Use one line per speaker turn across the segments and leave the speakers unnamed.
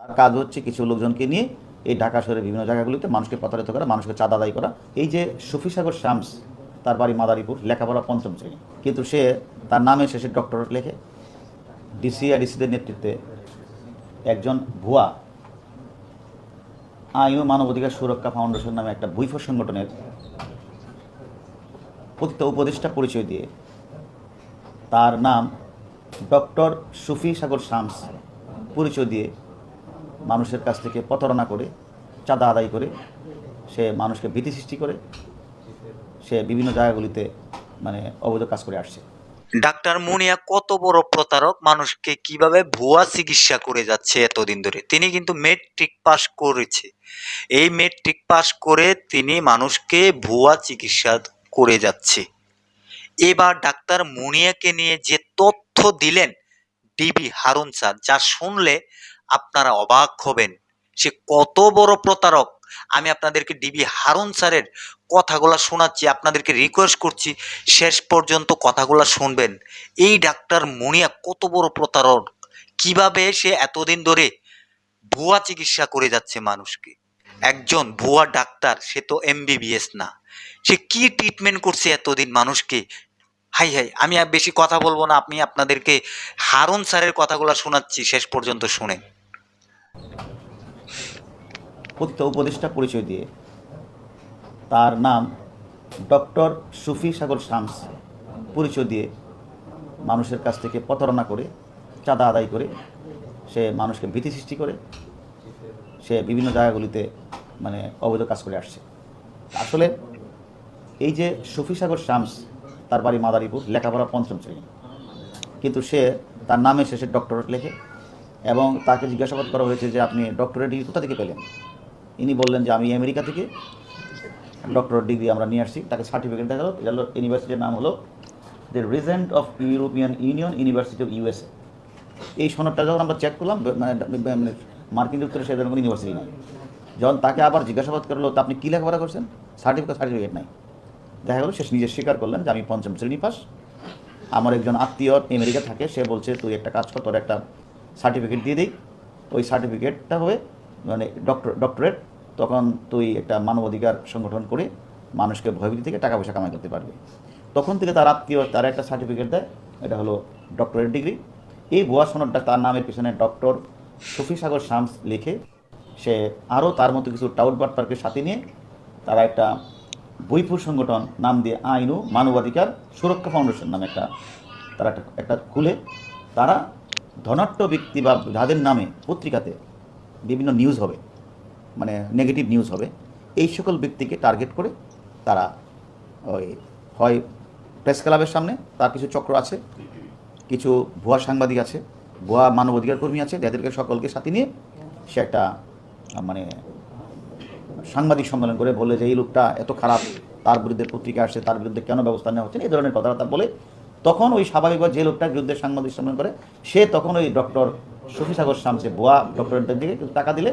তার কাজ হচ্ছে কিছু লোকজনকে নিয়ে এই ঢাকা শহরের বিভিন্ন জায়গাগুলিতে মানুষকে প্রতারিত করা, মানুষকে চাঁদা আদায় করা। এই যে শফি সাগর শামস, তার বাড়ি মাদারীপুর, লেখাপড়া পঞ্চম শ্রেণি। কিন্তু সে তার নামে শেষে ডক্টরেট লেখে। ডিসি আর ডিসিদের নেতৃত্বে একজন ভুয়া আইন ও মানবাধিকার সুরক্ষা ফাউন্ডেশন নামে একটা বৈফ সংগঠনের প্রতিটা উপদেষ্টা পরিচয় দিয়ে তার নাম ডক্টর সুফি সাগর শামস পরিচয় দিয়ে মানুষের কাছ থেকে প্রতারণা করে, চাঁদা আদায় করে, সে মানুষকে ভীতি সৃষ্টি করে, সে বিভিন্ন জায়গাগুলিতে মানে অবৈধ কাজ করে আসছে।
ডাক্তার মুনিয়া, কত বড় প্রতারক? মানুষকে কীভাবে ভুয়া চিকিৎসা করে যাচ্ছে এতদিন ধরে? তিনি কিন্তু মেট্রিক পাস করেছে। এই মেট্রিক পাস করে তিনি মানুষকে ভুয়া চিকিৎসা করে যাচ্ছে। এবার ডাক্তার মুনিয়াকে নিয়ে যে তথ্য দিলেন ডিবি হারুন স্যার, যা শুনলে আপনারা অবাক হবেন। সে কত বড় প্রতারক। আমি আপনাদেরকে ডিবি হারুন স্যারের কথাগুলো শোনাচ্ছি, আপনাদেরকে রিকোয়েস্ট করছি, শেষ পর্যন্ত কথাগুলো শুনবেন। এই ডাক্তার মুনিয়া কত বড় প্রতারক। কীভাবে সে এতদিন ধরে ভুয়া চিকিৎসা করে যাচ্ছে মানুষকে? একজন ভুয়া ডাক্তার, সে তো এমবিবিএস না। সে কি ট্রিটমেন্ট করছে এতদিন মানুষকে? হাই হাই, আমি আর বেশি কথা বলব না। আপনি আপনাদেরকে হারুন স্যারের কথাগুলো শোনাচ্ছি, শেষ পর্যন্ত শুনেন।
প্রতিটা উপদেষ্টা পরিচয় দিয়ে। তার নাম ডক্টর সুফি সাগর শামস। পরিচয় দিয়ে মানুষের কাছ থেকে প্রতারণা করে, চাঁদা আদায় করে, সে মানুষকে ভীতি সৃষ্টি করে, সে বিভিন্ন জায়গাগুলিতে মানে অবৈধ কাজ করে আসছে। আসলে এই যে সুফি সাগর শামস, তার বাড়ি মাদারীপুর, লেখাপড়া পঞ্চম শ্রেণি। কিন্তু সে, তার নামে শেষে ডক্টরেট লেখে এবং তাকে জিজ্ঞাসাবাদ করা হয়েছে যে আপনি ডক্টরেট ডিগ্রি কোথা থেকে পেলেন? ইনি বললেন যে, আমি আমেরিকা থেকে ডক্টরেট ডিগ্রি আমরা নিয়ে আসছি, তাকে সার্টিফিকেট দেখা গেলো ইউনিভার্সিটির নাম হলো the regent of European Union university of USA এই সনদটা যখন আমরা চেক করলাম মানে মানে মার্কিন যুক্তরাষ্ট্রে সে ধরনের কোনো ইউনিভার্সিটি নাই। যখন তাকে আবার জিজ্ঞাসাবাদ করল, তা আপনি কী লেখাপড়া করছেন? সার্টিফিকেট সার্টিফিকেট নাই। দেখা গেলো, সে নিজে স্বীকার করলেন যে, আমি পঞ্চম শ্রেণি পাস। আমার একজন আত্মীয় আমেরিকা থাকে, সে বলছে, তুই একটা কাজ কর, তোর একটা সার্টিফিকেট দিয়ে দিই। ওই সার্টিফিকেটটা হবে মানে ডক্টর ডক্টরেট তখন তুই একটা মানবাধিকার সংগঠন করে মানুষকে ভয়ভীতি থেকে টাকা পয়সা কামাই করতে পারবে। তখন থেকে তার আত্মীয় তার একটা সার্টিফিকেট দেয়, এটা হলো ডক্টরেট ডিগ্রি এই ভুয়া সনদটা তার নামের পিছনে ডক্টর শফি সাগর শামস লিখে সে আরও তার মতো কিছু টাউট বাটপারকে সাথে নিয়ে তারা একটা বইপুর সংগঠন নাম দিয়ে আইন ও মানবাধিকার সুরক্ষা ফাউন্ডেশন নামে একটা, তারা একটা একটা খুলে তারা ধনাট্য ব্যক্তি বা যাদের নামে পত্রিকাতে বিভিন্ন নিউজ হবে। মানে নেগেটিভ নিউজ হবে। এই সকল ব্যক্তিকে টার্গেট করে তারা ওই হয় প্রেস ক্লাবের সামনে, তার কিছু চক্র আছে, কিছু ভুয়া সাংবাদিক আছে, ভুয়া মানবাধিকার কর্মী আছে, যাদেরকে সকলকে সাথে নিয়ে সে একটা মানে সাংবাদিক সম্মেলন করে বলে যে, এই লোকটা এত খারাপ, তার বিরুদ্ধে পত্রিকা আসছে, তার বিরুদ্ধে কেন ব্যবস্থা নেওয়া হচ্ছে এই ধরনের কথাবার্তা বলে তখন ওই স্বাভাবিকভাবে যে, লোকটার বিরুদ্ধে সাংবাদিক সম্মেলন করে, সে তখন ওই ডক্টর শফি সাগর শামসে ভুয়া ডক্টরেটের দিকে টাকা দিলে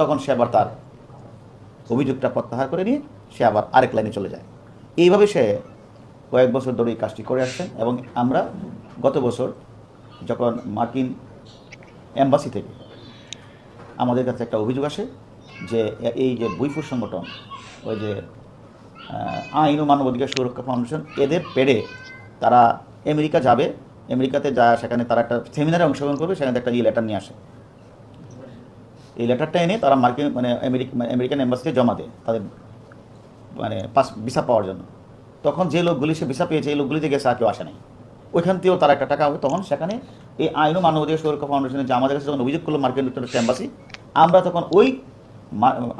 তখন সে আবার তার অভিযোগটা প্রত্যাহার করে নিয়ে সে আবার আরেক লাইনে চলে যায়। এইভাবে সে কয়েক বছর ধরে এই কাজটি করে আসছেন এবং আমরা গত বছর যখন মার্কিন অ্যাম্বাসি থেকে আমাদের কাছে একটা অভিযোগ আসে যে এই যে বইফুর সংগঠন, ওই যে আইন ও মানবাধিকার সুরক্ষা ফাউন্ডেশন, এদের পেড়ে তারা আমেরিকা যাবে। আমেরিকাতে যা সেখানে তারা একটা সেমিনারে অংশগ্রহণ করবে, সেখানে একটা ই লেটার নিয়ে আসে। এই লেটারটা এনে তারা মার্কিন মানে আমেরিকা মানে আমেরিকান এম্বাসিতে জমা দেয় তাদের মানে পাস, ভিসা পাওয়ার জন্য। তখন যে লোকগুলি সে ভিসা পেয়েছে, এই লোকগুলিতে গেছে আর কেউ আসে নাই। ওইখান থেকেও তারা একটা টাকা হবে তখন সেখানে এই আইন ও মানবাধিকার সুরক্ষা ফাউন্ডেশনের যে আমাদের কাছে যখন অভিযোগ করল মার্কিন যুক্তরাষ্ট্র এম্বাসি, আমরা তখন ওই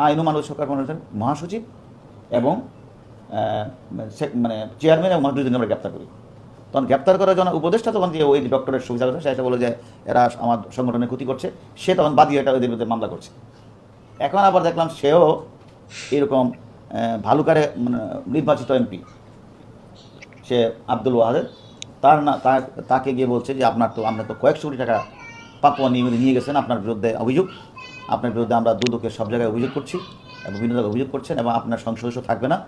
আইন ও মানব সুরক্ষা ফাউন্ডেশনের মহাসচিব এবং মানে চেয়ারম্যান এবং দুজন আমরা গ্রেপ্তার করি। তখন গ্রেপ্তার করার জন্য উপদেষ্টা তখন যে ওই ডক্টরের সুবিধা সে এসে বলে যে, এরা আমার সংগঠনের ক্ষতি করছে। সে তখন বাদী এটা ওদের বিরুদ্ধে মামলা করছে। এখন আবার দেখলাম সেও এরকম ভালুকারে মানে নির্বাচিত এমপি। সে আব্দুল ওয়াহেদ। তার না তাকে গিয়ে বলছে যে, আপনার তো, আমরা তো কয়েকশো কোটি টাকা পাপুয়া নিয়ে নিয়ে গেছেন, আপনার বিরুদ্ধে অভিযোগ। আপনার বিরুদ্ধে আমরা দুদকের সব জায়গায় অভিযোগ করছি এবং বিভিন্ন জায়গায় অভিযোগ করছেন এবং আপনার সংসদ সদস্য থাকবে না।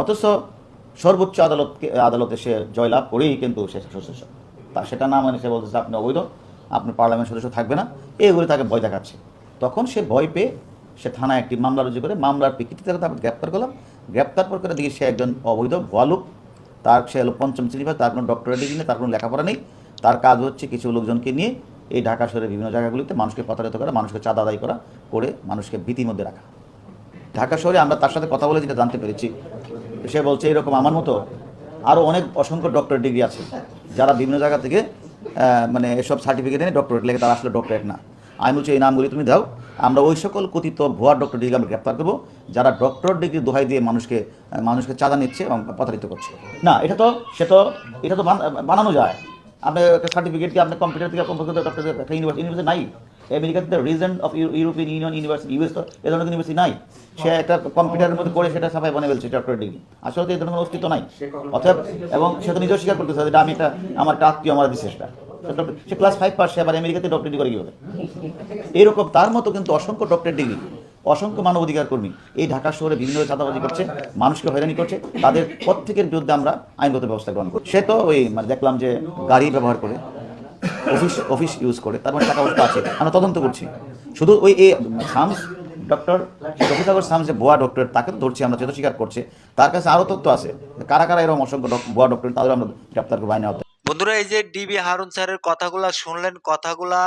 অথচ সর্বোচ্চ আদালতকে, আদালতে সে জয়লাভ করেই কিন্তু সে সদস্য তা সেটা না মানে সে বলতেছে, আপনি অবৈধ, আপনি পার্লামেন্ট সদস্য থাকবে না। এইগুলি তাকে ভয় দেখাচ্ছে। তখন সে ভয় পেয়ে সে থানায় একটি মামলা রুজু করে, মামলার প্রেক্ষিতে তাকে তারপর গ্রেপ্তার করলাম। গ্রেপ্তার পর করে দেখি সে একজন অবৈধ ভুয়ালুক তার সে হলো পঞ্চম শ্রেণি তার কোনো ডক্টরেট ডিগ্রি নেই, তার কোনো লেখাপড়া নেই। তার কাজ হচ্ছে কিছু লোকজনকে নিয়ে এই ঢাকা শহরের বিভিন্ন জায়গাগুলিতে মানুষকে প্রতারিত করা, মানুষকে চাঁদা আদায় করা, করে মানুষকে ভীতির মধ্যে রাখা। ঢাকা শহরে আমরা তার সাথে কথা বলে যেটা জানতে পেরেছি সে বলছে, এরকম আমার মতো আরও অনেক অসংখ্য ডক্টরেট ডিগ্রি আছে, যারা বিভিন্ন জায়গা থেকে মানে এসব সার্টিফিকেট এনে ডক্টরেট লেগে তারা আসলে ডক্টরেট না। আমি বলছি, এই নামগুলি তুমি দাও, আমরা ওই সকল কথিত ভুয়া ডক্টর ডিগ্রি আমরা গ্রেপ্তার করব, যারা ডক্টর ডিগ্রি দোহাই দিয়ে মানুষকে মানুষকে চাঁদা নিচ্ছে এবং প্রতারিত করছে। না, এটা তো, সে তো, এটা তো বানানো যায়। আপনি একটা সার্টিফিকেট কি আপনি কম্পিউটার থেকে একটা ইউনিভার্সিটি নাই আমেরিকাতে reason of European Union university US তো এ ধরনের ইউনিভার্সিটি নাই সে একটা কম্পিউটারের মধ্যে করে সেটা সাফাই বনে ফেলছে ডক্টর ডিগ্রি আসলে তো এই ধরনের অস্তিত্ব নাই অতএব এবং সে তো নিজেও স্বীকার করতেছে যেটা আমি একটা আমার একটা আত্মীয় আমার দিচ্ছে সেটা সে সে ক্লাস ফাইভ পাস সে আবার আমেরিকাতে ডক্টর ডিগ্রি করে কীভাবে এরকম তার মতো কিন্তু অসংখ্য ডক্টর ডিগ্রি অসংখ্য মানব অধিকার কর্মী এই ঢাকা শহরে বিভিন্ন চাঁদাবাজি করছে, মানুষকে হয়রানি করছে, তাদের প্রত্যেকের বিরুদ্ধে আমরা আইনগত ব্যবস্থা গ্রহণ করি। সে তো ওই মানে দেখলাম যে গাড়ি ব্যবহার করে, অফিস অফিস ইউজ করে, তার মানে টাকা পয়সা আছে আমরা তদন্ত করছি। শুধু ওই এই শামস, ডক্টর রফিসাগর শামস যে ভুয়া ডক্টর, তাকে তো ধরছি, আমরা যেহেতু স্বীকার করছে। তার কাছে আরও তথ্য আছে। কারা কারা এরকম অসংখ্য ভুয়া ডক্টর তাদের আমরা গ্রেপ্তার করব আইনে
বন্ধুরা, এই যে ডিবি হারুন স্যারের কথাগুলা শুনলেন, কথাগুলা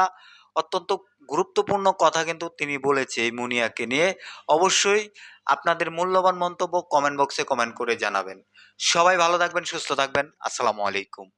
অত্যন্ত গুরুত্বপূর্ণ কথা কিন্তু তিনি বলেছে এই মুনিয়াকে নিয়ে। অবশ্যই আপনাদের মূল্যবান মন্তব্য কমেন্ট বক্সে কমেন্ট করে জানাবেন। সবাই ভালো থাকবেন, সুস্থ থাকবেন। আসসালামু আলাইকুম।